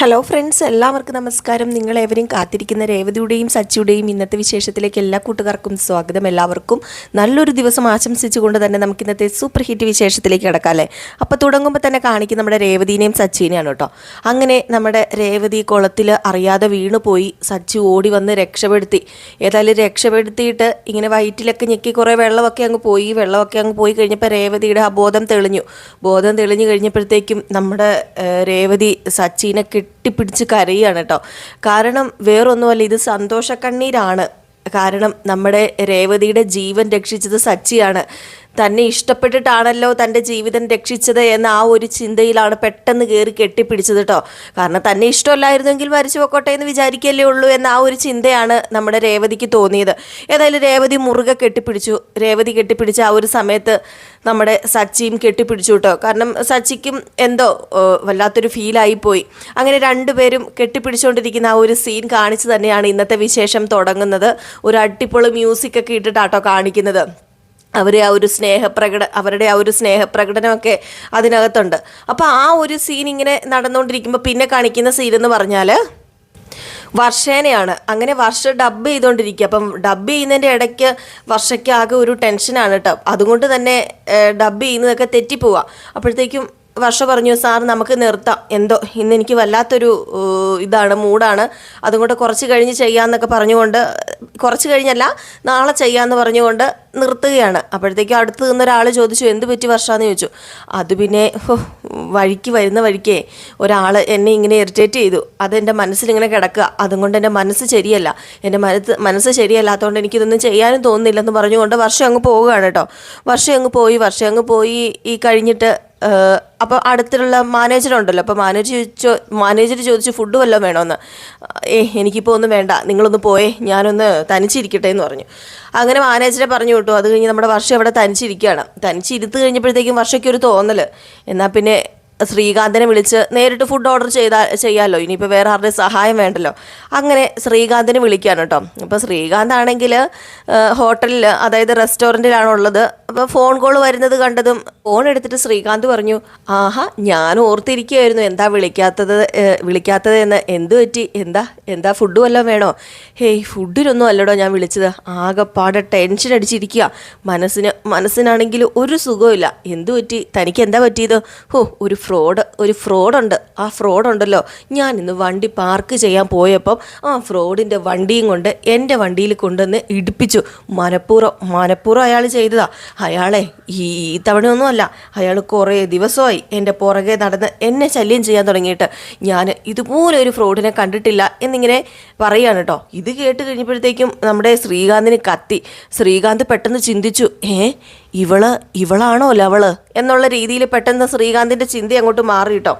Hello friends എല്ലാവർക്കും നമസ്കാരം. നിങ്ങൾ ഏവരും കാത്തിരിക്കുന്ന രേവതിയുടെയും സച്ചിയുടെയും ഇന്നത്തെ വിശേഷത്തിലേക്ക് എല്ലാ കൂട്ടുകാർക്കും സ്വാഗതം. എല്ലാവർക്കും നല്ലൊരു ദിവസം ആശംസിച്ചുകൊണ്ട് തന്നെ നമുക്ക് ഇന്നത്തെ സൂപ്പർ ഹിറ്റ് വിശേഷത്തിലേക്ക് കിടക്കാം അല്ലേ അപ്പോൾ തുടങ്ങുമ്പോൾ തന്നെ കാണിക്കും നമ്മുടെ രേവതിനെയും സച്ചിനെയാണ് കേട്ടോ. അങ്ങനെ നമ്മുടെ രേവതി കുളത്തിൽ അറിയാതെ വീണുപോയി. സച്ചി ഓടി വന്ന് രക്ഷപ്പെടുത്തി. ഏതായാലും രക്ഷപ്പെടുത്തിയിട്ട് ഇങ്ങനെ വയറ്റിലൊക്കെ ഞെക്കി കുറേ വെള്ളമൊക്കെ അങ്ങ് പോയി. വെള്ളമൊക്കെ അങ്ങ് പോയി കഴിഞ്ഞപ്പോൾ രേവതിയുടെ ആ ബോധം തെളിഞ്ഞു. ബോധം തെളിഞ്ഞു കഴിഞ്ഞപ്പോഴത്തേക്കും നമ്മുടെ രേവതി സച്ചിനെ കെട്ടിപ്പിടിച്ച് കരയാണ് കേട്ടോ കാരണം വേറൊന്നുമല്ല ഇത് സന്തോഷക്കണ്ണീരാണ്. കാരണം നമ്മുടെ രേവതിയുടെ ജീവൻ രക്ഷിച്ചത് സച്ചിയാണ്. തന്നെ ഇഷ്ടപ്പെട്ടിട്ടാണല്ലോ തന്റെ ജീവിതം രക്ഷിച്ചത് എന്ന ആ ഒരു ചിന്തയിലാണ് പെട്ടെന്ന് കയറി കെട്ടിപ്പിടിച്ചത് കേട്ടോ കാരണം തന്നെ ഇഷ്ടമല്ലായിരുന്നെങ്കിൽ മരിച്ചു പോക്കോട്ടെ എന്ന് വിചാരിക്കല്ലേ ഉള്ളൂ എന്ന ആ ഒരു ചിന്തയാണ് നമ്മുടെ രേവതിക്ക് തോന്നിയത്. ഏതായാലും രേവതി മുറുകെ കെട്ടിപ്പിടിച്ചു. രേവതി കെട്ടിപ്പിടിച്ച ആ ഒരു സമയത്ത് നമ്മുടെ സച്ചിയും കെട്ടിപ്പിടിച്ചു കേട്ടോ കാരണം സച്ചിക്കും എന്തോ വല്ലാത്തൊരു ഫീലായി പോയി. അങ്ങനെ രണ്ടുപേരും കെട്ടിപ്പിടിച്ചുകൊണ്ടിരിക്കുന്ന ആ ഒരു സീൻ കാണിച്ചു തന്നെയാണ് ഇന്നത്തെ വിശേഷം തുടങ്ങുന്നത്. ഒരു അടിപൊളി മ്യൂസിക് ഒക്കെ ഇട്ടിട്ടാട്ടോ കാണിക്കുന്നത്. അവരെ ആ ഒരു സ്നേഹപ്രകട അവരുടെ ആ ഒരു സ്നേഹപ്രകടനമൊക്കെ അതിനകത്തുണ്ട്. അപ്പോൾ ആ ഒരു സീൻ ഇങ്ങനെ നടന്നുകൊണ്ടിരിക്കുമ്പോൾ പിന്നെ കാണിക്കുന്ന സീൻ എന്ന് പറഞ്ഞാൽ വർഷേനെയാണ്. അങ്ങനെ വർഷ ഡബ് ചെയ്തുകൊണ്ടിരിക്കുക അപ്പം ഡബ് ചെയ്യുന്നതിന്റെ ഇടയ്ക്ക് വർഷയ്ക്ക് ആകെ ഒരു ടെൻഷനാണ് കേട്ടോ. അതുകൊണ്ട് തന്നെ ഡബ് ചെയ്യുന്നതൊക്കെ തെറ്റിപ്പോവുക അപ്പോഴത്തേക്കും വർഷ പറഞ്ഞു സാർ നമുക്ക് നിർത്താം. എന്തോ ഇന്ന് എനിക്ക് വല്ലാത്തൊരു ഇതാണ് മൂഡാണ്. അതുകൊണ്ട് കുറച്ച് കഴിഞ്ഞ് ചെയ്യാമെന്നൊക്കെ പറഞ്ഞുകൊണ്ട് കുറച്ച് കഴിഞ്ഞല്ല നാളെ ചെയ്യാമെന്ന് പറഞ്ഞുകൊണ്ട് നിർത്തുകയാണ്. അപ്പോഴത്തേക്കും അടുത്ത് നിന്നൊരാൾ ചോദിച്ചു എന്ത് പറ്റി വർഷാന്ന്? ചോദിച്ചു. അത് പിന്നെ വഴിക്ക് വരുന്ന വഴിക്കേ ഒരാൾ എന്നെ ഇങ്ങനെ ഇറിറ്റേറ്റ് ചെയ്തു. അതെന്റെ മനസ്സിലിങ്ങനെ കിടക്കുക. അതുകൊണ്ട് എന്റെ മനസ്സ് ശരിയല്ല. എന്റെ മനസ്സ് മനസ്സ് ശരിയല്ലാത്തതുകൊണ്ട് എനിക്കിതൊന്നും ചെയ്യാനും തോന്നുന്നില്ലെന്ന് പറഞ്ഞുകൊണ്ട് വർഷം അങ്ങ് പോവുകയാണ് കേട്ടോ. വർഷം അങ്ങ് പോയി വർഷം അങ്ങ് പോയി. ഈ കഴിഞ്ഞിട്ട് അപ്പോൾ അടുത്തുള്ള മാനേജർ ഉണ്ടല്ലോ അപ്പോൾ മാനേജർ ചോദിച്ചോ മാനേജർ ചോദിച്ചു ഫുഡ് വല്ലതും വേണമെന്ന് ഏ എനിക്കിപ്പോൾ ഒന്നും വേണ്ട. നിങ്ങളൊന്ന് പോയേ ഞാനൊന്ന് തനിച്ചിരിക്കട്ടെ എന്ന് പറഞ്ഞു. അങ്ങനെ മാനേജറെ പറഞ്ഞു വിട്ടു. അത് കഴിഞ്ഞ് നമ്മുടെ വർഷം അവിടെ തനിച്ചിരിക്കുകയാണ്. തനിച്ചിരുത്ത് കഴിഞ്ഞപ്പോഴത്തേക്കും വർഷയ്ക്ക് ഒരു തോന്നൽ എന്നാൽ പിന്നെ ശ്രീകാന്തിനെ വിളിച്ച് നേരിട്ട് ഫുഡ് ഓർഡർ ചെയ്താൽ ചെയ്യാമല്ലോ ഇനിയിപ്പോൾ വേറെ ആരുടെ സഹായം വേണ്ടല്ലോ? അങ്ങനെ ശ്രീകാന്തിനെ വിളിക്കുകയാണ് കേട്ടോ. അപ്പോൾ ശ്രീകാന്ത് ആണെങ്കിൽ ഹോട്ടലിൽ അതായത് റെസ്റ്റോറന്റിലാണ് ഉള്ളത് അപ്പോൾ ഫോൺ കോൾ വരുന്നത് കണ്ടതും ഫോൺ എടുത്തിട്ട് ശ്രീകാന്ത് പറഞ്ഞു ആഹാ ഞാൻ ഓർത്തിരിക്കുകയായിരുന്നു എന്താ വിളിക്കാത്തത് വിളിക്കാത്തത് എന്ന് എന്ത് പറ്റി? എന്താ എന്താ ഫുഡ് വല്ലതും വേണോ? ഹേയ് ഫുഡിനൊന്നും അല്ലടോ ഞാൻ വിളിച്ചത്. ആകെപ്പാടെ ടെൻഷൻ അടിച്ചിരിക്കുക മനസ്സിന് മനസ്സിനാണെങ്കിൽ ഒരു സുഖമില്ല എന്ത് പറ്റി? തനിക്ക് എന്താ പറ്റിയത്? ഹോ ഒരു ഫ്രോഡ് ഒരു ഫ്രോഡുണ്ട്. ആ ഫ്രോഡുണ്ടല്ലോ. ഞാൻ ഇന്ന് വണ്ടി പാർക്ക് ചെയ്യാൻ പോയപ്പം ആ ഫ്രോഡിന്റെ വണ്ടിയും കൊണ്ട് എന്റെ വണ്ടിയിൽ കൊണ്ടുവന്ന് ഇടിപ്പിച്ചു. മനഃപൂർവം മനഃപൂർവം അയാൾ ചെയ്തതാ. അയാളെ ഈ തവണയൊന്നുമല്ല അയാൾ കുറേ ദിവസമായി എന്റെ പുറകെ നടന്ന് എന്നെ ശല്യം ചെയ്യാൻ തുടങ്ങിയിട്ട്. ഞാൻ ഇതുപോലെ ഒരു ഫ്രോഡിനെ കണ്ടിട്ടില്ല എന്നിങ്ങനെ പറയുകയാണ് കേട്ടോ ഇത് കേട്ട് കഴിഞ്ഞപ്പോഴത്തേക്കും നമ്മുടെ ശ്രീകാന്തിന് കത്തി. ശ്രീകാന്ത് പെട്ടെന്ന് ചിന്തിച്ചു ഏ ഇവൾ ഇവളാണോ ലവൾ? എന്നുള്ള രീതിയിൽ പെട്ടെന്ന് ശ്രീകാന്തിന്റെ ചിന്ത അങ്ങോട്ട് മാറി കേട്ടോ.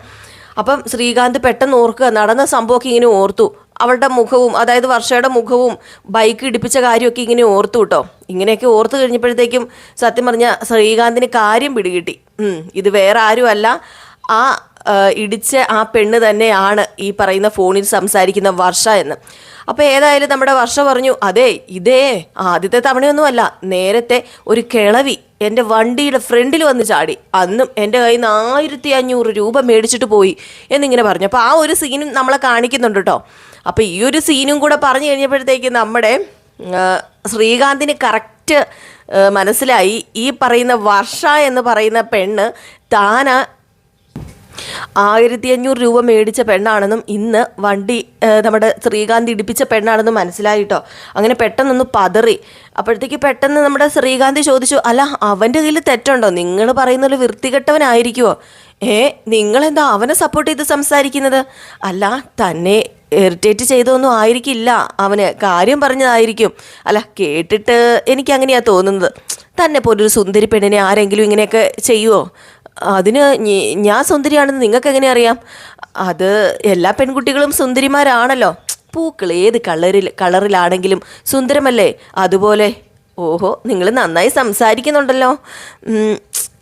അപ്പം ശ്രീകാന്ത് പെട്ടെന്ന് ഓർക്കുക നടന്ന സംഭവമൊക്കെ ഇങ്ങനെ ഓർത്തു. അവളുടെ മുഖവും അതായത് വർഷയുടെ മുഖവും ബൈക്ക് ഇടിപ്പിച്ച കാര്യമൊക്കെ ഇങ്ങനെ ഓർത്തു കേട്ടോ. ഇങ്ങനെയൊക്കെ ഓർത്ത് കഴിഞ്ഞപ്പോഴത്തേക്കും സത്യം പറഞ്ഞ ശ്രീകാന്തിന് കാര്യം പിടികിട്ടി. ഇത് വേറെ ആരുമല്ല. ആ ആ, ഇടിച്ച ആ പെണ്ണ് തന്നെയാണ് ഈ പറയുന്ന ഫോണിൽ സംസാരിക്കുന്ന വർഷ എന്ന്. അപ്പോൾ ഏതായാലും നമ്മുടെ വർഷ പറഞ്ഞു അതെ ഇതേ ആദ്യത്തെ തവണയൊന്നുമല്ല നേരത്തെ ഒരു കിളവി എന്റെ വണ്ടിയുടെ ഫ്രണ്ടിൽ വന്ന് ചാടി അന്നും എന്റെ കയ്യിൽ നിന്ന് ആയിരത്തി അഞ്ഞൂറ് രൂപ മേടിച്ചിട്ട് പോയി എന്നിങ്ങനെ പറഞ്ഞു. അപ്പോൾ ആ ഒരു സീനും നമ്മളെ കാണിക്കുന്നുണ്ട് കേട്ടോ അപ്പോൾ ഈ ഒരു സീനും കൂടെ പറഞ്ഞു കഴിഞ്ഞപ്പോഴത്തേക്ക് നമ്മുടെ ശ്രീകാന്തിന് കറക്റ്റ് മനസ്സിലായി. ഈ പറയുന്ന വർഷ എന്ന് പറയുന്ന പെണ്ണ് താന ആയിരത്തി അഞ്ഞൂറ് രൂപ മേടിച്ച പെണ്ണാണെന്നും ഇന്ന് വണ്ടി നമ്മുടെ ശ്രീകാന്ത് ഇടിപ്പിച്ച പെണ്ണാണെന്നും മനസ്സിലായിട്ടോ? അങ്ങനെ പെട്ടെന്നൊന്ന് പതറി. അപ്പോഴത്തേക്ക് പെട്ടെന്ന് നമ്മുടെ ശ്രീകാന്ത് ചോദിച്ചു അല്ല അവന്റെ കയ്യിൽ തെറ്റുണ്ടോ? നിങ്ങൾ പറയുന്നത് വൃത്തികെട്ടവനായിരിക്കുമോ ഏ നിങ്ങളെന്താ അവനെ സപ്പോർട്ട് ചെയ്ത് സംസാരിക്കുന്നത്? അല്ല തന്നെ ഇറിറ്റേറ്റ് ചെയ്തൊന്നും ആയിരിക്കില്ല അവന്. കാര്യം പറഞ്ഞതായിരിക്കും. അല്ല കേട്ടിട്ട് എനിക്ക് അങ്ങനെയാ തോന്നുന്നത്. തന്നെ പോലൊരു സുന്ദരി പെണ്ണിനെ ആരെങ്കിലും ഇങ്ങനെയൊക്കെ ചെയ്യുമോ അതിന് ഞാൻ സുന്ദരിയാണെന്ന് നിങ്ങൾക്ക് എങ്ങനെ അറിയാം? അത് എല്ലാ പെൺകുട്ടികളും സുന്ദരിമാരാണല്ലോ. പൂക്കൾ ഏത് കളറിൽ കളറിലാണെങ്കിലും സുന്ദരമല്ലേ? അതുപോലെ ഓഹോ നിങ്ങൾ നന്നായി സംസാരിക്കുന്നുണ്ടല്ലോ.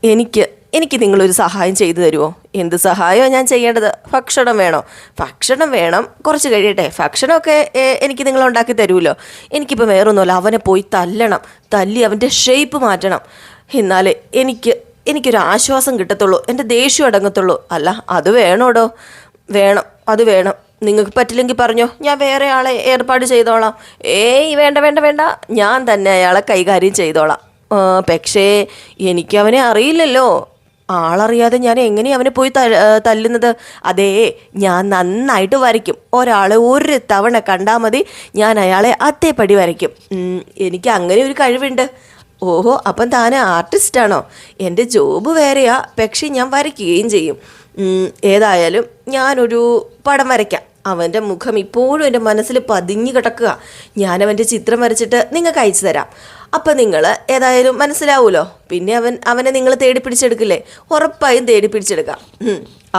എനിക്ക് എനിക്ക് നിങ്ങളൊരു സഹായം ചെയ്തു തരുമോ എന്ത് സഹായമാണ് ഞാൻ ചെയ്യേണ്ടത്? ഭക്ഷണം വേണോ? ഭക്ഷണം വേണം. കുറച്ച് കഴിയട്ടെ. ഭക്ഷണമൊക്കെ എനിക്ക് നിങ്ങൾ ഉണ്ടാക്കി തരുമല്ലോ. എനിക്കിപ്പോൾ വേറൊന്നുമല്ല. അവനെ പോയി തല്ലണം. തല്ലി അവന്റെ ഷേപ്പ് മാറ്റണം. എന്നാൽ എനിക്ക് എനിക്കൊരു ആശ്വാസം കിട്ടത്തുള്ളൂ എന്റെ ദേഷ്യം അടങ്ങത്തുള്ളൂ. അല്ല അത് വേണോടോ? വേണം അത് വേണം. നിങ്ങൾക്ക് പറ്റില്ലെങ്കിൽ പറഞ്ഞോ ഞാൻ വേറെ ആളെ ഏർപ്പാട് ചെയ്തോളാം. ഏയ് വേണ്ട വേണ്ട വേണ്ട. ഞാൻ തന്നെ അയാളെ കൈകാര്യം ചെയ്തോളാം. പക്ഷേ എനിക്ക് അവനെ അറിയില്ലല്ലോ. ആളറിയാതെ ഞാൻ എങ്ങനെയാണ് അവനെ പോയി തല്ലുന്നത്? അതേ ഞാൻ നന്നായിട്ട് വരയ്ക്കും. ഒരാളെ ഒരു തവണ കണ്ടാൽ മതി ഞാൻ അയാളെ അതേപടി വരയ്ക്കും. എനിക്ക് അങ്ങനെ ഒരു കഴിവുണ്ട്. ഓഹോ അപ്പം താൻ ആർട്ടിസ്റ്റാണോ എന്റെ ജോബ് വേറെയാ പക്ഷേ ഞാൻ വരയ്ക്കുകയും ചെയ്യും. ഏതായാലും ഞാനൊരു പടം വരയ്ക്കാം. അവന്റെ മുഖം ഇപ്പോഴും എന്റെ മനസ്സിൽ പതിഞ്ഞു കിടക്കുക. ഞാൻ ചിത്രം വരച്ചിട്ട് നിങ്ങൾക്ക് അയച്ചു തരാം. അപ്പം നിങ്ങൾ ഏതായാലും മനസ്സിലാവുമല്ലോ പിന്നെ അവൻ അവനെ നിങ്ങൾ തേടി പിടിച്ചെടുക്കില്ലേ? ഉറപ്പായും തേടി പിടിച്ചെടുക്കാം.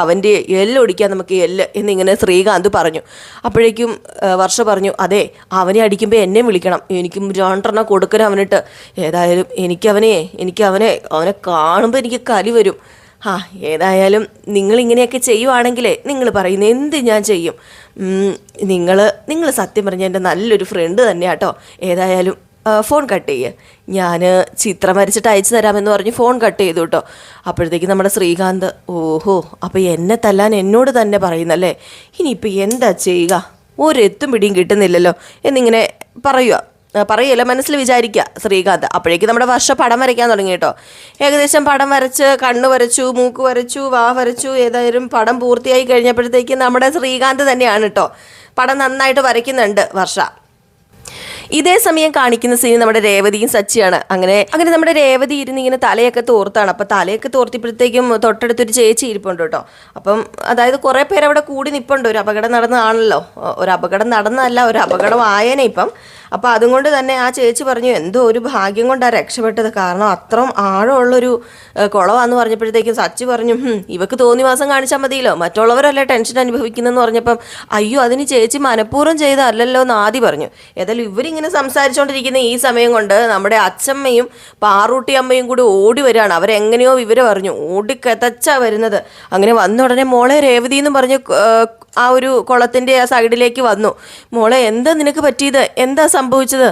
അവന്റെ എല്ല് ഒടിക്കാൻ നമുക്ക് എല്ല് എന്നിങ്ങനെ ശ്രീകാന്ത് പറഞ്ഞു. അപ്പോഴേക്കും വർഷ പറഞ്ഞു അതെ അവനെ അടിക്കുമ്പോൾ എന്നെ വിളിക്കണം. എനിക്കും രണ്ടെണ്ണം കൊടുക്കണം അവനിട്ട്. ഏതായാലും എനിക്കവനെ എനിക്ക് അവനെ അവനെ കാണുമ്പോൾ എനിക്ക് കലി വരും. ആ ഏതായാലും നിങ്ങൾ ഇങ്ങനെയൊക്കെ ചെയ്യുവാണെങ്കിലേ നിങ്ങൾ പറയുന്ന എന്ത് ഞാൻ ചെയ്യും? നിങ്ങൾ നിങ്ങൾ സത്യം പറഞ്ഞ എന്റെ നല്ലൊരു ഫ്രണ്ട് തന്നെയാട്ടോ. ഏതായാലും ഫോൺ കട്ട് ചെയ്യുക ഞാൻ ചിത്രം വരച്ചിട്ട് അയച്ചു തരാമെന്ന് പറഞ്ഞ് ഫോൺ കട്ട് ചെയ്തു കേട്ടോ അപ്പോഴത്തേക്ക് നമ്മുടെ ശ്രീകാന്ത് ഓഹോ അപ്പോൾ എന്നെ തല്ലാൻ എന്നോട് തന്നെ പറയുന്നല്ലേ? ഇനിയിപ്പോൾ എന്താ ചെയ്യുക? ഒരെത്തും പിടിയും കിട്ടുന്നില്ലല്ലോ. എന്നിങ്ങനെ പറയുക. പറയല്ല? മനസ്സിൽ വിചാരിക്കുക ശ്രീകാന്ത്. അപ്പോഴേക്ക് നമ്മുടെ വർഷ പടം വരയ്ക്കാൻ തുടങ്ങി കേട്ടോ ഏകദേശം പടം വരച്ച് കണ്ണ് വരച്ചു മൂക്ക് വരച്ചു വാ വരച്ചു ഏതായാലും പടം പൂർത്തിയായി കഴിഞ്ഞപ്പോഴത്തേക്ക് നമ്മുടെ ശ്രീകാന്ത് തന്നെയാണ് കേട്ടോ പടം നന്നായിട്ട് വരയ്ക്കുന്നുണ്ട് വർഷ. ഇതേ സമയം കാണിക്കുന്ന സീൻ നമ്മുടെ രേവതിയും സച്ചിയാണ്. അങ്ങനെ അങ്ങനെ നമ്മുടെ രേവതി ഇരുന്ന് ഇങ്ങനെ തലയൊക്കെ തോർത്താണ്. അപ്പൊ തലയൊക്കെ തോർത്തിപ്പോഴത്തേക്കും തൊട്ടടുത്തൊരു ചേച്ചി ഇരിപ്പുണ്ട് കേട്ടോ. അപ്പം അതായത് കുറെ പേര് അവിടെ കൂടി നിപ്പുണ്ട്. ഒരു അപകടം നടന്നതാണല്ലോ. ഒരു അപകടം നടന്നതല്ല ഒരു അപകടം ആയേനെ ഇപ്പം. അപ്പൊ അതുകൊണ്ട് തന്നെ ആ ചേച്ചി പറഞ്ഞു എന്തോ ഒരു ഭാഗ്യം കൊണ്ടാണ് രക്ഷപ്പെട്ടത്. കാരണം അത്രയും ആഴമുള്ളൊരു കുളവാന്ന് പറഞ്ഞപ്പോഴത്തേക്കും സച്ചി പറഞ്ഞു "ഹും, ഇവക്ക് തോന്നി മാസം കാണിച്ചാൽ മതിയല്ലോ. മറ്റുള്ളവരല്ലേ ടെൻഷൻ അനുഭവിക്കുന്നെന്ന് പറഞ്ഞപ്പം അയ്യോ അതിന് ചേച്ചി മനഃപൂർവം ചെയ്തതല്ലല്ലോ എന്ന് ആദ്യം പറഞ്ഞു. ഏതായാലും ഇവരിങ്ങനെ സംസാരിച്ചുകൊണ്ടിരിക്കുന്ന ഈ സമയം കൊണ്ട് നമ്മുടെ അച്ഛമ്മയും പാറൂട്ടി അമ്മയും കൂടി ഓടി വരികയാണ് അവരെങ്ങനെയോ വിവരം അറിഞ്ഞു. ഓടിക്കതച്ചാ വരുന്നത്. അങ്ങനെ വന്ന ഉടനെ മോളെ രേവതി എന്ന് പറഞ്ഞ് ആ ഒരു കുളത്തിന്റെ ആ സൈഡിലേക്ക് വന്നു. മോളെ എന്താ നിനക്ക് പറ്റിയത്? എന്താ സംഭവിച്ചത്?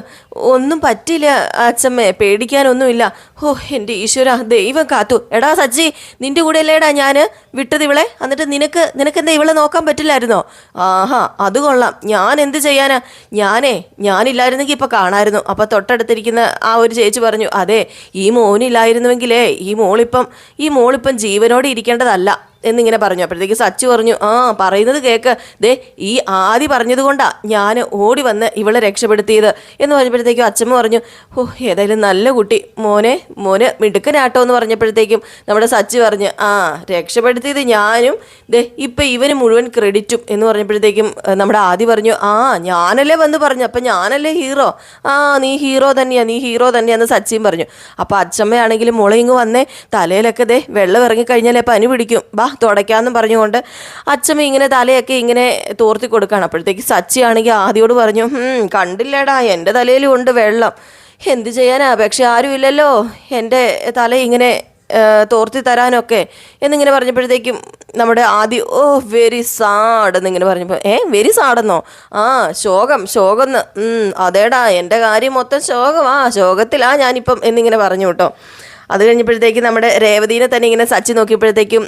ഒന്നും പറ്റില്ല അച്ഛമ്മേ പേടിക്കാനൊന്നുമില്ല. ഓ എന്റെ ഈശ്വര ദൈവം കാത്തു. എടാ സജ്ജി നിന്റെ കൂടെ അല്ലേടാ ഞാൻ വിട്ടത് ഇവളെ? എന്നിട്ട് നിനക്ക് എന്താ ഇവളെ നോക്കാൻ പറ്റില്ലായിരുന്നോ? ആഹാ അത് കൊള്ളാം. ഞാൻ എന്ത് ചെയ്യാനാ? ഞാനേ ഞാനില്ലായിരുന്നെങ്കിൽ ഇപ്പം കാണായിരുന്നു. അപ്പം തൊട്ടടുത്തിരിക്കുന്ന ആ ഒരു ചേച്ചി പറഞ്ഞു അതെ ഈ മോനില്ലായിരുന്നുവെങ്കിലേ ഈ മോളിപ്പം ഈ മോളിപ്പം ജീവനോടെ ഇരിക്കേണ്ടതല്ല. എന്നിങ്ങനെ പറഞ്ഞു. അപ്പോഴത്തേക്ക് സച്ചു പറഞ്ഞു ആ പറയുന്നത് കേക്ക്. ദേ ഈ ആദി പറഞ്ഞത് കൊണ്ടാ ഞാൻ ഓടി വന്ന് ഇവളെ രക്ഷപ്പെടുത്തിയത്. എന്ന് പറഞ്ഞപ്പോഴത്തേക്കും അച്ഛമ്മ പറഞ്ഞു ഓ ഏതായാലും നല്ല കുട്ടി. മോനെ മോന് മിടുക്കനാട്ടോ. എന്ന് പറഞ്ഞപ്പോഴത്തേക്കും നമ്മുടെ സച്ചു പറഞ്ഞു ആ രക്ഷപ്പെടുത്തിയത് ഞാനും. ദേ ഇപ്പം ഇവന് മുഴുവൻ ക്രെഡിറ്റും. എന്ന് പറഞ്ഞപ്പോഴത്തേക്കും നമ്മുടെ ആദി പറഞ്ഞു ആ ഞാനല്ലേ വന്ന് പറഞ്ഞു. അപ്പം ഞാനല്ലേ ഹീറോ? ആ നീ ഹീറോ തന്നെയാണ് നീ ഹീറോ തന്നെയാന്ന് സച്ചിയും പറഞ്ഞു. അപ്പോൾ അച്ഛമ്മയാണെങ്കിലും മോളെ ഇങ്ങ് വന്നേ. തലയിലൊക്കെ ദേ വെള്ളം ഇറങ്ങിക്കഴിഞ്ഞാലേ പനി പിടിക്കും. ബാ തുടയ്ക്കാമെന്നും പറഞ്ഞുകൊണ്ട് അച്ഛമ്മ ഇങ്ങനെ തലയൊക്കെ ഇങ്ങനെ തോർത്തി കൊടുക്കുകയാണ്. അപ്പോഴത്തേക്ക് സച്ചിയാണെങ്കിൽ ആദ്യോട് പറഞ്ഞു "ഹും, കണ്ടില്ലേടാ എന്റെ തലയിലും ഉണ്ട് വെള്ളം. എന്ത് ചെയ്യാനാ? പക്ഷെ ആരുമില്ലല്ലോ. എന്റെ തല ഇങ്ങനെ തോർത്തി തരാനൊക്കെ. എന്നിങ്ങനെ പറഞ്ഞപ്പോഴത്തേക്കും നമ്മുടെ ആദ്യം ഓ വെരി സാഡ് എന്നിങ്ങനെ പറഞ്ഞപ്പോൾ ഏ വെരി സാഡെന്നോ ആ ശോകം ശോകം അതേടാ എന്റെ കാര്യം മൊത്തം ശോകമാ ശോകത്തിലാ ഞാനിപ്പം എന്നിങ്ങനെ പറഞ്ഞു കേട്ടോ. അത് കഴിഞ്ഞപ്പോഴത്തേക്കും നമ്മുടെ രേവതീനെ തന്നെ ഇങ്ങനെ സച്ചി നോക്കിയപ്പോഴത്തേക്കും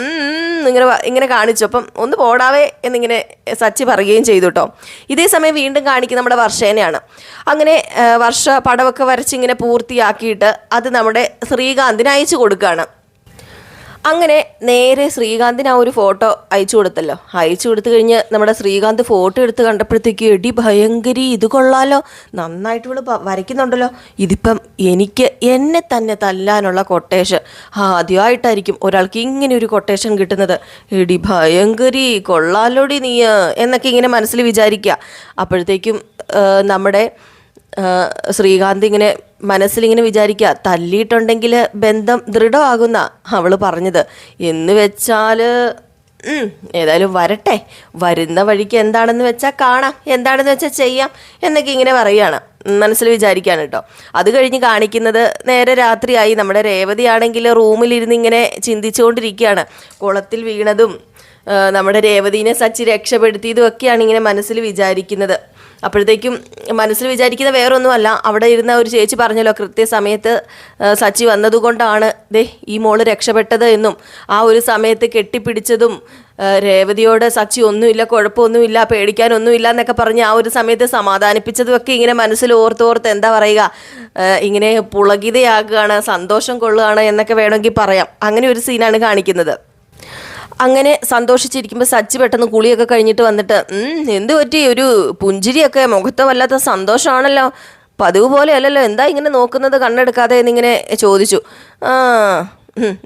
ഉം ഇങ്ങനെ ഇങ്ങനെ കാണിച്ചു. അപ്പം ഒന്ന് പോടാവേ എന്നിങ്ങനെ സച്ചി പറയുകയും ചെയ്തു കേട്ടോ ഇതേ സമയം വീണ്ടും കാണിക്കുന്ന നമ്മുടെ വർഷേനെയാണ്. അങ്ങനെ വർഷ പടമൊക്കെ വരച്ച് ഇങ്ങനെ പൂർത്തിയാക്കിയിട്ട് അത് നമ്മുടെ ശ്രീകാന്തിന് അയച്ചു കൊടുക്കുകയാണ് അങ്ങനെ നേരെ ശ്രീകാന്തിന് ആ ഒരു ഫോട്ടോ അയച്ചു കൊടുത്തല്ലോ. അയച്ചു കൊടുത്തു കഴിഞ്ഞ് നമ്മുടെ ശ്രീകാന്ത് ഫോട്ടോ എടുത്ത് കണ്ടപ്പോഴത്തേക്ക് എടി ഭയങ്കരി ഇത് കൊള്ളാലോ. നന്നായിട്ട് ഇവൾ വരയ്ക്കുന്നുണ്ടല്ലോ. ഇതിപ്പം എനിക്ക് എന്നെ തന്നെ തല്ലാനുള്ള കൊട്ടേഷൻ ആദ്യമായിട്ടായിരിക്കും ഒരാൾക്ക് ഇങ്ങനെ ഒരു കൊട്ടേഷൻ കിട്ടുന്നത്. എടി ഭയങ്കരി കൊള്ളാലോടി നീ എന്നൊക്കെ ഇങ്ങനെ മനസ്സിൽ വിചാരിക്കുക. അപ്പോഴത്തേക്കും നമ്മുടെ ശ്രീകാന്ത് ഇങ്ങനെ മനസ്സിലിങ്ങനെ വിചാരിക്കുക തല്ലിയിട്ടുണ്ടെങ്കിൽ ബന്ധം ദൃഢമാകുന്ന അവൾ പറഞ്ഞത്. എന്ന് വെച്ചാൽ ഏതായാലും വരട്ടെ. വരുന്ന വഴിക്ക് എന്താണെന്ന് വെച്ചാൽ കാണാം എന്താണെന്ന് വെച്ചാൽ ചെയ്യാം എന്നൊക്കെ ഇങ്ങനെ പറയുകയാണ് മനസ്സിൽ വിചാരിക്കുകയാണ് കേട്ടോ. അത് കഴിഞ്ഞ് കാണിക്കുന്നത് നേരെ രാത്രിയായി. നമ്മുടെ രേവതി ആണെങ്കിൽ റൂമിലിരുന്ന് ഇങ്ങനെ ചിന്തിച്ചുകൊണ്ടിരിക്കുകയാണ്. കുളത്തിൽ വീണതും നമ്മുടെ രേവതിനെ സച്ചി രക്ഷപ്പെടുത്തിയതും ഒക്കെയാണ് ഇങ്ങനെ മനസ്സിൽ വിചാരിക്കുന്നത്. അപ്പോഴത്തേക്കും മനസ്സിൽ വിചാരിക്കുന്ന വേറൊന്നുമല്ല. അവിടെ ഇരുന്ന ഒരു ചേച്ചി പറഞ്ഞല്ലോ കൃത്യസമയത്ത് സച്ചി വന്നതുകൊണ്ടാണ് ദേ ഈ മോൾ രക്ഷപ്പെട്ടത് എന്നും ആ ഒരു സമയത്ത് കെട്ടിപ്പിടിച്ചതും രേവതിയോട് സച്ചി ഒന്നുമില്ല കുഴപ്പമൊന്നുമില്ല പേടിക്കാനൊന്നുമില്ല എന്നൊക്കെ പറഞ്ഞ് ആ ഒരു സമയത്ത് സമാധാനിപ്പിച്ചതും ഒക്കെ ഇങ്ങനെ മനസ്സിൽ ഓർത്തോർത്ത് എന്താ പറയുക ഇങ്ങനെ പുളകിതയാകുകയാണ് സന്തോഷം കൊള്ളുകയാണ് എന്നൊക്കെ വേണമെങ്കിൽ പറയാം. അങ്ങനെ ഒരു സീനാണ് കാണിക്കുന്നത്. അങ്ങനെ സന്തോഷിച്ചിരിക്കുമ്പോൾ സച്ചി പെട്ടെന്ന് കുളിയൊക്കെ കഴിഞ്ഞിട്ട് വന്നിട്ട് എന്ത് പറ്റി? ഒരു പുഞ്ചിരിയൊക്കെ മുഖത്ത് വല്ലാത്ത സന്തോഷമാണല്ലോ പതിവ് പോലെ അല്ലല്ലോ എന്താ ഇങ്ങനെ നോക്കുന്നത് കണ്ണെടുക്കാതെ എന്നിങ്ങനെ ചോദിച്ചു. ആ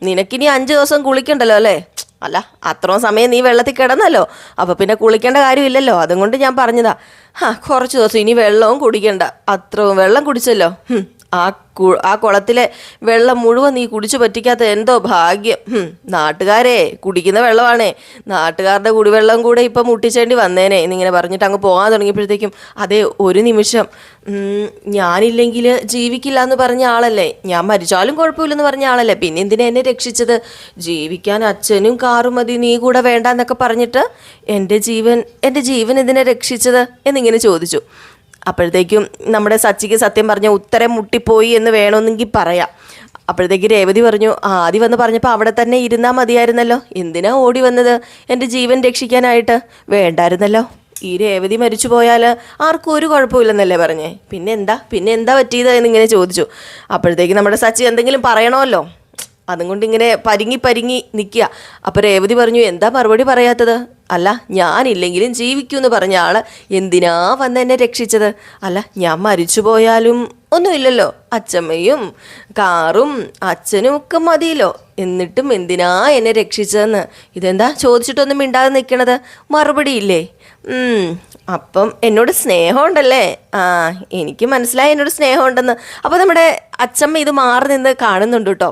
നിനക്കിനി അഞ്ച് ദിവസം കുളിക്കണ്ടല്ലോ അല്ലേ? അല്ല അത്രയും സമയം നീ വെള്ളത്തിൽ കിടന്നല്ലോ അപ്പോൾ പിന്നെ കുളിക്കേണ്ട കാര്യമില്ലല്ലോ. അതും കൊണ്ട് ഞാൻ പറഞ്ഞതാ ആ കുറച്ച് ദിവസം ഇനി വെള്ളവും കുടിക്കണ്ട. അത്രയും വെള്ളം കുടിച്ചല്ലോ? ഹും, ആ കു ആ കുളത്തിലെ വെള്ളം മുഴുവൻ നീ കുടിച്ചു പറ്റിക്കാത്ത എന്തോ ഭാഗ്യം. നാട്ടുകാരെ കുടിക്കുന്ന വെള്ളമാണേ. നാട്ടുകാരുടെ കുടിവെള്ളം കൂടെ ഇപ്പം മുട്ടിച്ചേണ്ടി വന്നേനെ. എന്നിങ്ങനെ പറഞ്ഞിട്ട് അങ്ങ് പോകാൻ തുടങ്ങിയപ്പോഴത്തേക്കും അതേ ഒരു നിമിഷം. ഞാനില്ലെങ്കിൽ ജീവിക്കില്ല എന്ന് പറഞ്ഞ ആളല്ലേ? ഞാൻ മരിച്ചാലും കുഴപ്പമില്ലെന്ന് പറഞ്ഞ ആളല്ലേ? പിന്നെ എന്തിനാ എന്നെ രക്ഷിച്ചത്? ജീവിക്കാൻ അച്ഛനും കാറും മതി നീ കൂടെ വേണ്ട എന്നൊക്കെ പറഞ്ഞിട്ട് എന്റെ ജീവൻ എന്റെ ജീവൻ ഇതിനെ രക്ഷിച്ചത്? എന്നിങ്ങനെ ചോദിച്ചു. അപ്പോഴത്തേക്കും നമ്മുടെ സച്ചിക്ക് സത്യം പറഞ്ഞ ഉത്തരം മുട്ടിപ്പോയി എന്ന് വേണമെന്നെങ്കിൽ പറയാം. അപ്പോഴത്തേക്ക് രേവതി പറഞ്ഞു ആദ്യം വന്ന് പറഞ്ഞപ്പോൾ അവിടെ തന്നെ ഇരുന്നാൽ മതിയായിരുന്നല്ലോ. എന്തിനാ ഓടി വന്നത്? എന്റെ ജീവൻ രക്ഷിക്കാനായിട്ട്. വേണ്ടായിരുന്നല്ലോ. ഈ രേവതി മരിച്ചു പോയാൽ ആർക്കും ഒരു കുഴപ്പമില്ലെന്നല്ലേ പറഞ്ഞേ. പിന്നെ എന്താ പിന്നെ എന്താ പറ്റിയത്? എന്നിങ്ങനെ ചോദിച്ചു. അപ്പോഴത്തേക്ക് നമ്മുടെ സച്ചി എന്തെങ്കിലും പറയണമല്ലോ. അതും കൊണ്ട് ഇങ്ങനെ പരിങ്ങി പരിങ്ങി നിൽക്കുക. അപ്പോൾ രേവതി പറഞ്ഞു എന്താ മറുപടി പറയാത്തത്? അല്ല ഞാനില്ലെങ്കിലും എന്ന് പറഞ്ഞ ആൾ എന്തിനാ വന്ന് എന്നെ രക്ഷിച്ചത്? അല്ല ഞാൻ മരിച്ചു പോയാലും ഒന്നുമില്ലല്ലോ. അച്ചമ്മയും കാറും അച്ഛനും ഒക്കെ മതിയല്ലോ. എന്നിട്ടും എന്തിനാ എന്നെ രക്ഷിച്ചതെന്ന്? ഇതെന്താ ചോദിച്ചിട്ടൊന്നും മിണ്ടാതെ നിൽക്കണത് മറുപടി ഇല്ലേ? അപ്പം എന്നോട് സ്നേഹമുണ്ടല്ലേ? ആ എനിക്ക് മനസ്സിലായി എന്നോട് സ്നേഹമുണ്ടെന്ന്. അപ്പോൾ നമ്മുടെ അച്ചമ്മ ഇത് മാറി നിന്ന് കാണുന്നുണ്ട് കേട്ടോ.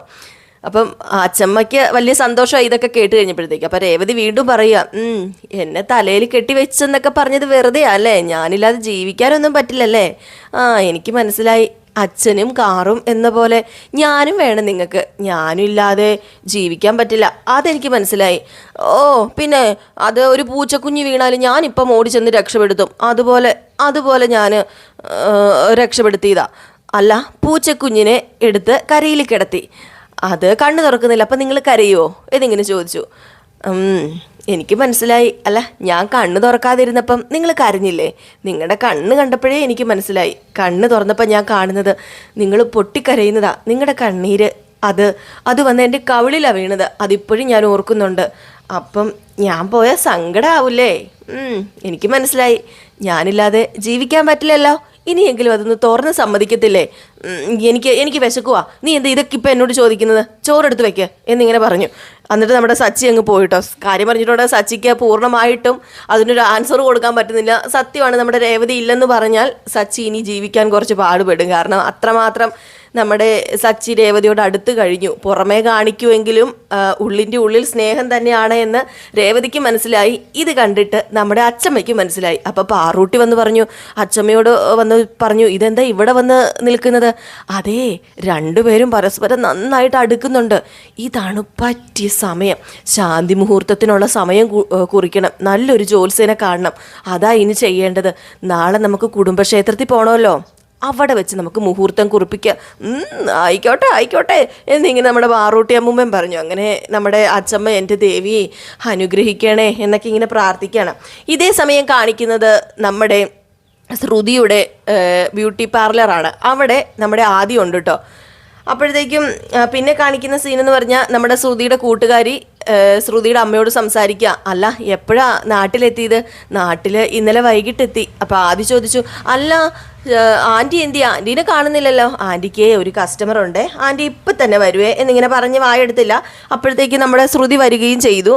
അപ്പം അച്ചമ്മയ്ക്ക് വലിയ സന്തോഷമായി ഇതൊക്കെ കേട്ട് കഴിഞ്ഞപ്പോഴത്തേക്ക്. അപ്പം രേവതി വീണ്ടും പറയുക "ഉം, എന്നെ തലയിൽ കെട്ടി വെച്ചെന്നൊക്കെ പറഞ്ഞത് വെറുതെ അല്ലേ? ഞാനില്ലാതെ ജീവിക്കാനൊന്നും പറ്റില്ലല്ലേ? ആ എനിക്ക് മനസ്സിലായി. അച്ഛനും കാറും എന്ന പോലെ ഞാനും വേണം നിങ്ങൾക്ക്. ഞാനും ഇല്ലാതെ ജീവിക്കാൻ പറ്റില്ല. അതെനിക്ക് മനസ്സിലായി. ഓ പിന്നെ അത് ഒരു പൂച്ചക്കുഞ്ഞ് വീണാലും ഞാനിപ്പം ഓടി ചെന്ന് രക്ഷപ്പെടുത്തും. അതുപോലെ അതുപോലെ ഞാൻ രക്ഷപ്പെടുത്തിയതാ. അല്ല പൂച്ചക്കുഞ്ഞിനെ എടുത്ത് കരയിൽ കിടത്തി. അത് കണ്ണു തുറക്കുന്നില്ല. അപ്പം നിങ്ങൾ കരയുമോ എന്നിങ്ങനെ ചോദിച്ചു. എനിക്ക് മനസ്സിലായി. അല്ല ഞാൻ കണ്ണ് തുറക്കാതിരുന്നപ്പം നിങ്ങൾ കരഞ്ഞില്ലേ? നിങ്ങളുടെ കണ്ണ് കണ്ടപ്പോഴേ എനിക്ക് മനസ്സിലായി. കണ്ണ് തുറന്നപ്പോൾ ഞാൻ കാണുന്നത് നിങ്ങൾ പൊട്ടിക്കരയുന്നതാ. നിങ്ങളുടെ കണ്ണീര് അത് അത് വന്ന് എന്റെ കവിളിലാണ് വീണത്. അതിപ്പോഴും ഞാൻ ഓർക്കുന്നുണ്ട്. അപ്പം ഞാൻ പോയ സങ്കടമാവൂലേ ഉം, എനിക്ക് മനസ്സിലായി. ഞാനില്ലാതെ ജീവിക്കാൻ പറ്റില്ലല്ലോ. ഇനിയെങ്കിലും അതൊന്ന് തുറന്ന് സമ്മതിക്കത്തില്ലേ? എനിക്ക് എനിക്ക് വിശക്കുവാ. നീ എന്താ ഇതൊക്കെ ഇപ്പം എന്നോട് ചോദിക്കുന്നത്? ചോറെടുത്ത് വെക്ക് എന്നിങ്ങനെ പറഞ്ഞു. എന്നിട്ട് നമ്മുടെ സച്ചി അങ്ങ് പോയിട്ടോ. കാര്യം പറഞ്ഞിട്ടുണ്ട് സച്ചിക്ക് പൂർണമായിട്ടും അതിനൊരു ആൻസർ കൊടുക്കാൻ പറ്റുന്നില്ല. സത്യമാണ് നമ്മുടെ രേവതി ഇല്ലെന്ന് പറഞ്ഞാൽ സച്ചി ഇനി ജീവിക്കാൻ കുറച്ച് പാടുപെടും. കാരണം അത്രമാത്രം നമ്മുടെ സച്ചി രേവതിയോട് അടുത്ത് കഴിഞ്ഞു. പുറമേ കാണിക്കുമെങ്കിലും ഉള്ളിന്റെ ഉള്ളിൽ സ്നേഹം തന്നെയാണ് എന്ന് രേവതിക്ക് മനസ്സിലായി. ഇത് കണ്ടിട്ട് നമ്മുടെ അച്ചമ്മയ്ക്ക് മനസ്സിലായി. അപ്പോൾ പാറൂട്ടി വന്ന് പറഞ്ഞു അച്ചമ്മയോട് വന്ന് പറഞ്ഞു ഇതെന്താ ഇവിടെ വന്ന് നിൽക്കുന്നത്? അതേ രണ്ടുപേരും പരസ്പരം നന്നായിട്ട് അടുക്കുന്നുണ്ട്. ഇതാണ് പറ്റിയ സമയം. ശാന്തി മുഹൂർത്തത്തിനുള്ള സമയം കുറിക്കണം. നല്ലൊരു ജ്യോത്സ്യനെ കാണണം. അതാ ഇനി ചെയ്യേണ്ടത്. നാളെ നമുക്ക് കുടുംബക്ഷേത്രത്തിൽ പോകണമല്ലോ അവിടെ വെച്ച് നമുക്ക് മുഹൂർത്തം കുറിപ്പിക്കാം. ഉം, ആയിക്കോട്ടെ ആയിക്കോട്ടെ എന്നിങ്ങനെ നമ്മുടെ വാറൂട്ടി അമ്മൂമ്മൻ പറഞ്ഞു. അങ്ങനെ നമ്മുടെ അച്ചമ്മ എന്റെ ദേവിയെ അനുഗ്രഹിക്കണേ എന്നൊക്കെ ഇങ്ങനെ പ്രാർത്ഥിക്കുകയാണ് ഇതേ സമയം കാണിക്കുന്നത് നമ്മുടെ ശ്രുതിയുടെ ബ്യൂട്ടി പാർലറാണ് അവിടെ നമ്മുടെ ആദ്യം ഉണ്ട് കേട്ടോ അപ്പോഴത്തേക്കും പിന്നെ കാണിക്കുന്ന സീൻ എന്ന് പറഞ്ഞാൽ നമ്മുടെ ശ്രുതിയുടെ കൂട്ടുകാരി ശ്രുതിയുടെ അമ്മയോട് സംസാരിക്കുക. അല്ല എപ്പോഴാ നാട്ടിലെത്തിയത്? നാട്ടിൽ ഇന്നലെ വൈകിട്ടെത്തി. അപ്പോൾ ആദ്യം ചോദിച്ചു അല്ല ആന്റി എന്തി ആന്റീനെ കാണുന്നില്ലല്ലോ. ആന്റിക്ക് ഒരു കസ്റ്റമർ ഉണ്ട്. ആന്റി ഇപ്പം തന്നെ വരുവേ എന്നിങ്ങനെ പറഞ്ഞ് വായെടുത്തില്ല. അപ്പോഴത്തേക്ക് നമ്മുടെ ശ്രുതി വരികയും ചെയ്തു.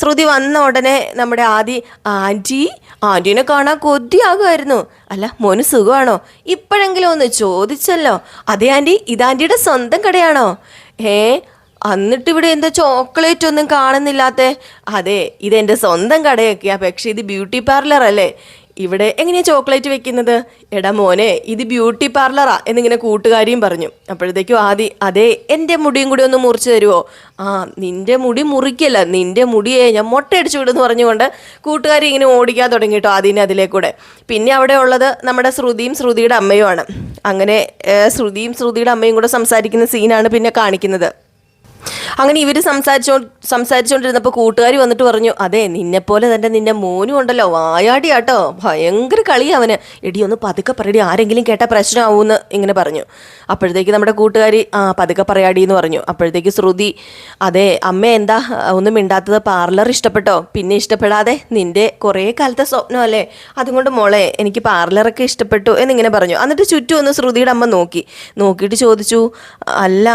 ശ്രുതി വന്ന ഉടനെ നമ്മുടെ ആദി ആന്റി ആന്റീനെ കാണാൻ കൊതിയാകുമായിരുന്നു അല്ല മോന് സുഖമാണോ? ഇപ്പോഴെങ്കിലും ഒന്ന് ചോദിച്ചല്ലോ. അതെ ആന്റി ഇത് ആന്റിയുടെ സ്വന്തം കടയാണോ? ഏ എന്നിട്ട് ഇവിടെ എന്താ ചോക്ലേറ്റ് ഒന്നും കാണുന്നില്ലാത്തേ? അതെ ഇത് എന്റെ സ്വന്തം കടയൊക്കെയാ. പക്ഷേ ഇത് ബ്യൂട്ടി പാർലർ അല്ലേ? ഇവിടെ എങ്ങനെയാ ചോക്ലേറ്റ് വെക്കുന്നത്? എടാ മോനെ ഇത് ബ്യൂട്ടി പാർലറാ എന്നിങ്ങനെ കൂട്ടുകാരിയും പറഞ്ഞു. അപ്പോഴത്തേക്കും ആദി അതെ എന്റെ മുടിയും കൂടി ഒന്ന് മുറിച്ചു തരുമോ ആ നിന്റെ മുടി മുറിക്കല്ല നിന്റെ മുടിയെ ഞാൻ മുട്ടയടിച്ചു വിടുന്നു പറഞ്ഞുകൊണ്ട് കൂട്ടുകാരി ഇങ്ങനെ ഓടിക്കാൻ തുടങ്ങി കേട്ടോ ആദിനെ അതിലേക്കൂടെ. പിന്നെ അവിടെ ഉള്ളത് നമ്മുടെ ശ്രുതിയും ശ്രുതിയുടെ അമ്മയുമാണ്. അങ്ങനെ ശ്രുതിയും ശ്രുതിയുടെ അമ്മയും കൂടെ സംസാരിക്കുന്ന സീനാണ് പിന്നെ കാണിക്കുന്നത്. അങ്ങനെ ഇവർ സംസാരിച്ചോ സംസാരിച്ചുകൊണ്ടിരുന്നപ്പോൾ കൂട്ടുകാരി വന്നിട്ട് പറഞ്ഞു അതെ നിന്നെപ്പോലെ തന്നെ നിന്റെ മോനും ഉണ്ടല്ലോ വായാടി ആട്ടോ ഭയങ്കര കളി അവന്. എടി ഒന്ന് പതുക്കെ പറയടി ആരെങ്കിലും കേട്ട പ്രശ്നമാവൂന്ന് ഇങ്ങനെ പറഞ്ഞു. അപ്പോഴത്തേക്ക് നമ്മുടെ കൂട്ടുകാരി ആ പതുക്കെ പറയാടി എന്ന് പറഞ്ഞു. അപ്പോഴത്തേക്ക് ശ്രുതി അതെ അമ്മ എന്താ ഒന്നും മിണ്ടാത്തത് പാർലർ ഇഷ്ടപ്പെട്ടോ? പിന്നെ ഇഷ്ടപ്പെടാതെ നിന്റെ കുറേ കാലത്തെ സ്വപ്നമല്ലേ? അതുകൊണ്ട് മോളെ എനിക്ക് പാർലറൊക്കെ ഇഷ്ടപ്പെട്ടു എന്നിങ്ങനെ പറഞ്ഞു. എന്നിട്ട് ചുറ്റും ഒന്ന് ശ്രുതിയുടെ അമ്മ നോക്കി. നോക്കിയിട്ട് ചോദിച്ചു അല്ല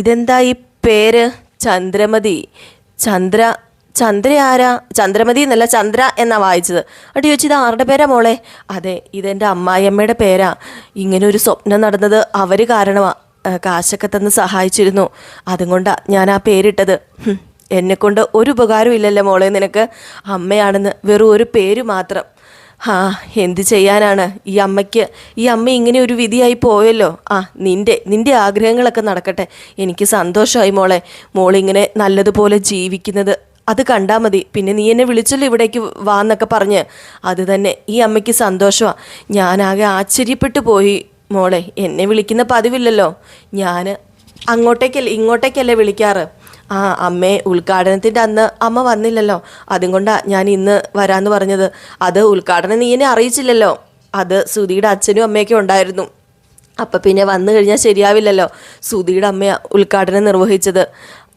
ഇതെന്താ ഈ പേര് ചന്ദ്രമതി. ചന്ദ്ര ചന്ദ്ര ആരാ? ചന്ദ്രമതി എന്നല്ല ചന്ദ്ര എന്നാ വായിച്ചത്. അടി ചോദിച്ചു ഇത് ആരുടെ പേരാ മോളെ? അതെ ഇതെന്റെ അമ്മായിയമ്മയുടെ പേരാ. ഇങ്ങനെ ഒരു സ്വപ്നം നടന്നത് അവർ കാരണമാ. ആ, കാശൊക്കെ തന്ന് സഹായിച്ചിരുന്നു. അതും കൊണ്ടാണ് ഞാൻ ആ പേരിട്ടത് എന്നെക്കൊണ്ട് ഒരു ഉപകാരവും ഇല്ലല്ലോ മോളെ നിനക്ക്. അമ്മയാണെന്ന് വെറും ഒരു പേര് മാത്രം. ആ എന്ത് ചെയ്യാനാണ്? ഈ അമ്മയ്ക്ക് ഈ അമ്മ ഇങ്ങനെ ഒരു വിധിയായി പോയല്ലോ. ആ നിന്റെ നിന്റെ ആഗ്രഹങ്ങളൊക്കെ നടക്കട്ടെ. എനിക്ക് സന്തോഷമായി മോളെ. മോളിങ്ങനെ നല്ലതുപോലെ ജീവിക്കുന്നത് അത് കണ്ടാൽ മതി. പിന്നെ നീ എന്നെ വിളിച്ചല്ലോ ഇവിടേക്ക് വാ എന്നൊക്കെ പറഞ്ഞ്. അത് തന്നെ ഈ അമ്മയ്ക്ക് സന്തോഷമാണ് ഞാനാകെ ആശ്ചര്യപ്പെട്ടു പോയി മോളെ. എന്നെ വിളിക്കുന്ന പതിവില്ലല്ലോ. ഞാൻ അങ്ങോട്ടേക്കല്ലേ ഇങ്ങോട്ടേക്കല്ലേ വിളിക്കാറ്? ആ അമ്മേ ഉദ്ഘാടനത്തിന്റെ അന്ന് അമ്മ വന്നില്ലല്ലോ. അതും കൊണ്ടാ ഞാൻ ഇന്ന് വരാമെന്ന് പറഞ്ഞത്. അത് ഉദ്ഘാടനം നീ എന്നെ അറിയിച്ചില്ലല്ലോ. അത് സുധിയുടെ അച്ഛനും അമ്മയൊക്കെ ഉണ്ടായിരുന്നു. അപ്പം പിന്നെ വന്നു കഴിഞ്ഞാൽ ശരിയാവില്ലല്ലോ. സുധിയുടെ അമ്മ ഉദ്ഘാടനം നിർവഹിച്ചത്.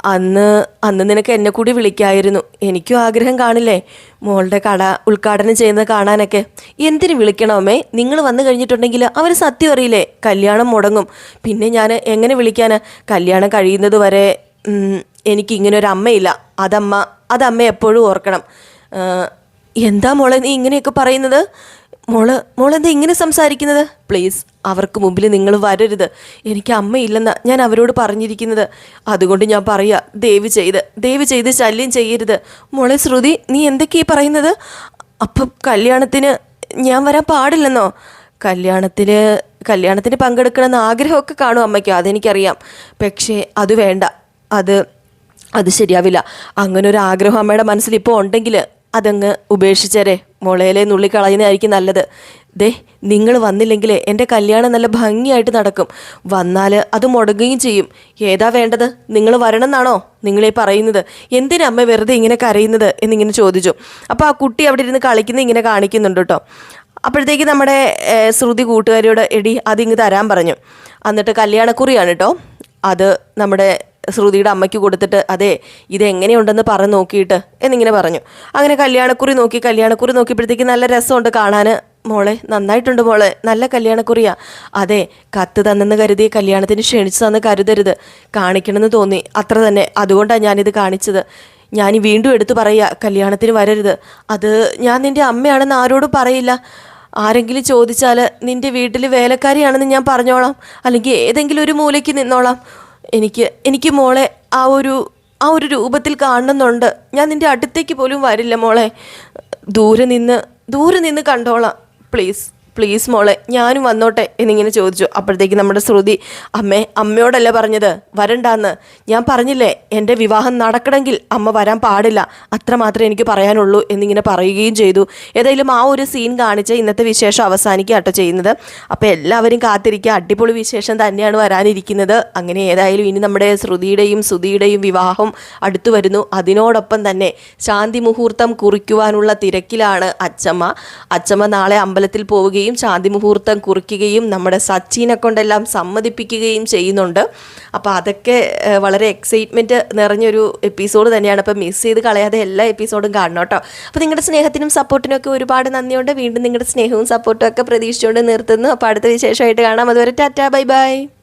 അന്ന് അന്ന് നിനക്ക് എന്നെ കൂടി വിളിക്കായിരുന്നു. എനിക്കും ആഗ്രഹം കാണില്ലേ? മോളുടെ കട ഉദ്ഘാടനം ചെയ്യുന്നത് കാണാനൊക്കെ. എന്തിനു വിളിക്കണം അമ്മേ? നിങ്ങൾ വന്നു കഴിഞ്ഞിട്ടുണ്ടെങ്കിൽ അവർ സത്യം അറിയില്ലേ? കല്യാണം മുടങ്ങും. പിന്നെ ഞാൻ എങ്ങനെ വിളിക്കാൻ കല്യാണം കഴിയുന്നത് വരെ എനിക്ക് ഒരു അമ്മയില്ല അതമ്മ അതമ്മ എപ്പോഴും ഓർക്കണം. എന്താ മോളെ നീ ഇങ്ങനെയൊക്കെ പറയുന്നത്? മോൾ മോളെന്താ ഇങ്ങനെ സംസാരിക്കുന്നത്? പ്ലീസ് അവർക്ക് മുമ്പിൽ നിങ്ങൾ വരരുത്. എനിക്ക് അമ്മയില്ലെന്നാ ഞാൻ അവരോട് പറഞ്ഞിരിക്കുന്നത്. അതുകൊണ്ട് ഞാൻ പറയുക ദയവ് ചെയ്ത് ദയവ് ചെയ്ത് ശല്യം ചെയ്യരുത്. മോളെ ശ്രുതി നീ എന്തൊക്കെയാ പറയുന്നത്? അപ്പം കല്യാണത്തിന് ഞാൻ വരാൻ പാടില്ലെന്നോ? കല്യാണത്തിന് കല്യാണത്തിന് പങ്കെടുക്കണമെന്ന് ആഗ്രഹമൊക്കെ കാണും അമ്മയ്ക്ക് അതെനിക്കറിയാം. പക്ഷേ അത് വേണ്ട. അത് അത് ശരിയാവില്ല. അങ്ങനെ ഒരു ആഗ്രഹം അമ്മയുടെ മനസ്സിൽ ഇപ്പോൾ ഉണ്ടെങ്കിൽ അതങ്ങ് ഉപേക്ഷിച്ചേരെ. മുളയിലെ നുള്ളി കളയുന്നതായിരിക്കും നല്ലത്. ദേ നിങ്ങൾ വന്നില്ലെങ്കിൽ എന്റെ കല്യാണം നല്ല ഭംഗിയായിട്ട് നടക്കും. വന്നാൽ അത് മുടങ്ങുകയും ചെയ്യും. ഏതാ വേണ്ടത്? നിങ്ങൾ വരണം എന്നാണോ നിങ്ങളീ പറയുന്നത്? എന്തിനാ അമ്മ വെറുതെ ഇങ്ങനെ കരയുന്നത് എന്നിങ്ങനെ ചോദിച്ചു. അപ്പോൾ ആ കുട്ടി അവിടെ ഇരുന്ന് കളിക്കുന്നത് ഇങ്ങനെ കാണിക്കുന്നുണ്ട് കേട്ടോ. അപ്പോഴത്തേക്ക് നമ്മുടെ ശ്രുതി കൂട്ടുകാരിയോട് എടി അതിങ്ങ് തരാൻ പറഞ്ഞു. എന്നിട്ട് കല്യാണക്കുറിയാണ് കേട്ടോ. അത് നമ്മുടെ ശ്രുതിയുടെ അമ്മയ്ക്ക് കൊടുത്തിട്ട് അതെ ഇത് എങ്ങനെയുണ്ടെന്ന് പറഞ്ഞ് നോക്കിയിട്ട് എന്നിങ്ങനെ പറഞ്ഞു. അങ്ങനെ കല്യാണക്കുറി നോക്കി കല്യാണക്കുറി നോക്കിയപ്പോഴത്തേക്ക് നല്ല രസമുണ്ട് കാണാൻ മോളെ നന്നായിട്ടുണ്ട് മോളെ നല്ല കല്യാണക്കുറിയാ. അതെ കത്ത് തന്നെന്ന് കരുതി കല്യാണത്തിന് ക്ഷണിച്ചു തന്ന് കരുതരുത്. കാണിക്കണമെന്ന് തോന്നി അത്ര തന്നെ. അതുകൊണ്ടാണ് ഞാനിത് കാണിച്ചത്. ഞാൻ വീണ്ടും എടുത്തു പറയുക കല്യാണത്തിന് വരരുത്. അത് ഞാൻ നിന്റെ അമ്മയാണെന്ന് ആരോടും പറയില്ല. ആരെങ്കിലും ചോദിച്ചാൽ നിന്റെ വീട്ടിൽ വേലക്കാരിയാണെന്ന് ഞാൻ പറഞ്ഞോളാം. അല്ലെങ്കിൽ ഏതെങ്കിലും ഒരു മൂലയ്ക്ക് നിന്നോളാം. എനിക്ക് എനിക്ക് മോളെ ആ ഒരു ആ ഒരു രൂപത്തിൽ കാണുന്നുണ്ട് ഞാൻ നിന്റെ അടുത്തേക്ക് പോലും വരില്ല മോളെ. ദൂരെ നിന്ന് ദൂരെ നിന്ന് കണ്ടോളാം പ്ലീസ്. പ്ലീസ് മോളെ ഞാനും വന്നോട്ടെ എന്നിങ്ങനെ ചോദിച്ചു. അപ്പോഴത്തേക്ക് നമ്മുടെ ശ്രുതി അമ്മേ അമ്മയോടല്ല പറഞ്ഞത്. വരണ്ടാന്ന്. ഞാൻ പറഞ്ഞില്ലേ എന്റെ വിവാഹം നടക്കണമെങ്കിൽ അമ്മ വരാൻ പാടില്ല. അത്ര മാത്രമേ എനിക്ക് പറയാനുള്ളൂ എന്നിങ്ങനെ പറയുകയും ചെയ്തു. ഏതായാലും ആ ഒരു സീൻ കാണിച്ച് ഇന്നത്തെ വിശേഷം അവസാനിക്കുക കേട്ടോ ചെയ്യുന്നത്. അപ്പോൾ എല്ലാവരും കാത്തിരിക്കുക. അടിപൊളി വിശേഷം തന്നെയാണ് വരാനിരിക്കുന്നത്. അങ്ങനെ ഏതായാലും ഇനി നമ്മുടെ ശ്രുതിയുടെയും സുധിയുടെയും വിവാഹം അടുത്തു വരുന്നു. അതിനോടൊപ്പം തന്നെ ശാന്തി മുഹൂർത്തം കുറിക്കുവാനുള്ള തിരക്കിലാണ് അച്ചമ്മ. അച്ചമ്മ നാളെ അമ്പലത്തിൽ പോവുകയും ശാന്തി മുഹൂർത്തം കുറിക്കുകയും നമ്മുടെ സച്ചിനെ കൊണ്ടെല്ലാം സമ്മതിപ്പിക്കുകയും ചെയ്യുന്നുണ്ട്. അപ്പോൾ അതൊക്കെ വളരെ എക്സൈറ്റ്മെന്റ് നിറഞ്ഞൊരു എപ്പിസോഡ് തന്നെയാണ്. അപ്പോൾ മിസ് ചെയ്ത് കളയാതെ എല്ലാ എപ്പിസോഡും കാണണം കേട്ടോ. അപ്പോൾ നിങ്ങളുടെ സ്നേഹത്തിനും സപ്പോർട്ടിനും ഒക്കെ ഒരുപാട് നന്ദിയുണ്ട്. വീണ്ടും നിങ്ങളുടെ സ്നേഹവും സപ്പോർട്ടും ഒക്കെ പ്രതീക്ഷിച്ചുകൊണ്ട് നിർത്തുന്നു. അപ്പോൾ അടുത്ത വിശേഷമായിട്ട് കാണാം. അതുവരെ ടാറ്റാ ബൈ ബൈ.